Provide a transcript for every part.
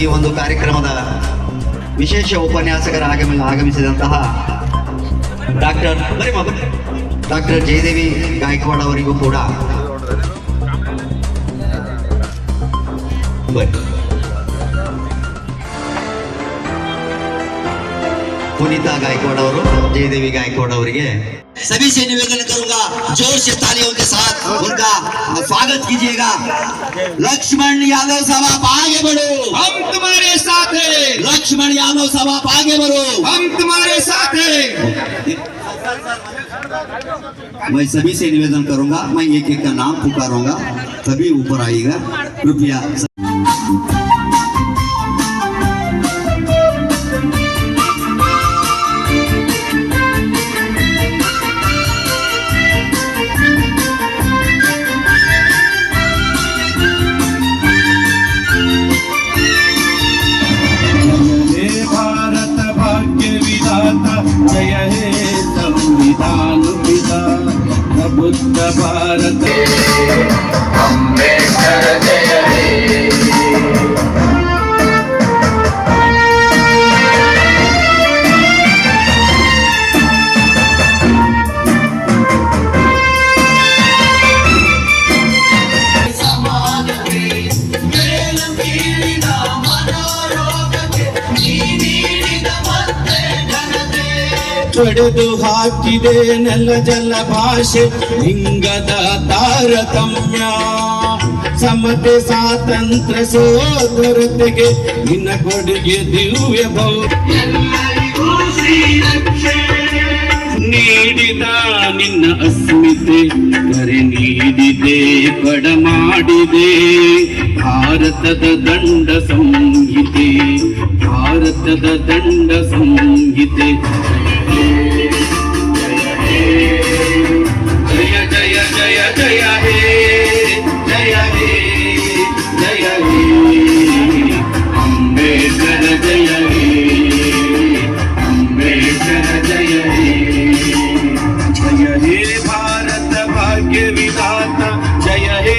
ಈ ಒಂದು ಕಾರ್ಯಕ್ರಮದ ವಿಶೇಷ ಉಪನ್ಯಾಸಕರ ಆಗಮ, ಆಗಮಿಸಿದಂತಹ ಡಾಕ್ಟರ್ ಡಾಕ್ಟರ್ ಜಯದೇವಿ ಗಾಯಕ್ವಾಡ್ ಅವರಿಗೂ ಕೂಡ. ಪುನೀತಾ ಗಾಯಕ್ವಾಡ್ ಅವರು, ಜಯದೇವಿ ಗಾಯಕ್ವಾಡ್ ಅವರಿಗೆ सभी से निवेदन करूँगा ज़ोर से तालियों के साथ उनका स्वागत कीजिएगा। लक्ष्मण यादव साहब आप आगे बढ़ो। हम तुम्हारे साथ हैं। लक्ष्मण यादव साहब आप आगे बढ़ो। हम तुम्हारे साथ हैं। मैं सभी से निवेदन करूँगा मैं एक एक का नाम पुकारूँगा तभी ऊपर आएगा कृपया para ಚೊಡೆದು ಹಾಕಿದೆ ನೆಲ ಜಲ ಭಾಷೆ ಲಿಂಗದ ತಾರತಮ್ಯ. ಸಮತೆ ಸ್ವಾತಂತ್ರ ಸೋದರತೆಗೆ ನಿನ್ನ ಕೊಡುಗೆ ದಿವ್ಯ ನೀಡಿದ ನಿನ್ನ ಅಸ್ಮಿತೆ ಕರೆ ನೀಡಿದೆ ಬಡ ಮಾಡಿದೆ. ಭಾರತದ ದಂಡ ಸಂಹಿತೆ ಭಾರತದ ದಂಡ ಸಂಹಿತೆ. ಜಯ ಜಯ ಹೇ ಜಯ ಹೇ ಜಯ ಹೇ ಅಂಬೇಡ್ಕರ ಜಯ ಹೇ ಅಂಬೇಡ್ಕರ ಜಯ ಹೇ ಜಯ ಹೇ ಭಾರತ ಭಾಗ್ಯ ವಿಧಾತ ಜಯ ಹೇ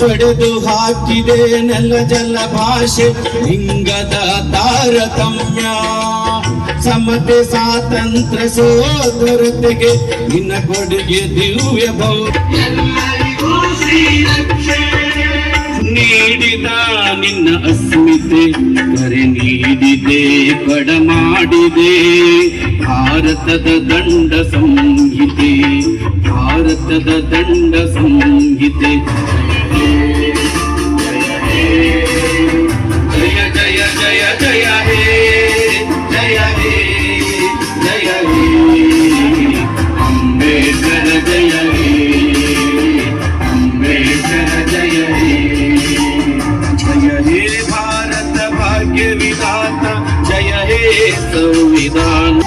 ತೊಡೆದು ಹಾಕಿದೆ ನೆಲ ಜಲ ಭಾಷೆ ಲಿಂಗದ ತಾರತಮ್ಯ. ಸಮತೆ ಸ್ವಾತಂತ್ರ್ಯ ಸೋದರತೆಗೆ ನಿನ್ನ ಕೊಡುಗೆ ದಿವ್ಯ ನೀಡಿದ ನಿನ್ನ ಅಸ್ಮಿತೆ ಕರೆ ನೀಡಿದೆ ಬಡ ಮಾಡಿದೆ. ಭಾರತದ ದಂಡ ಸಂಹಿತೆ ಭಾರತದ ದಂಡ ಸಂಹಿತೆ. ಜಯ ಜಯ ಜಯ ಜಯ கவிதான்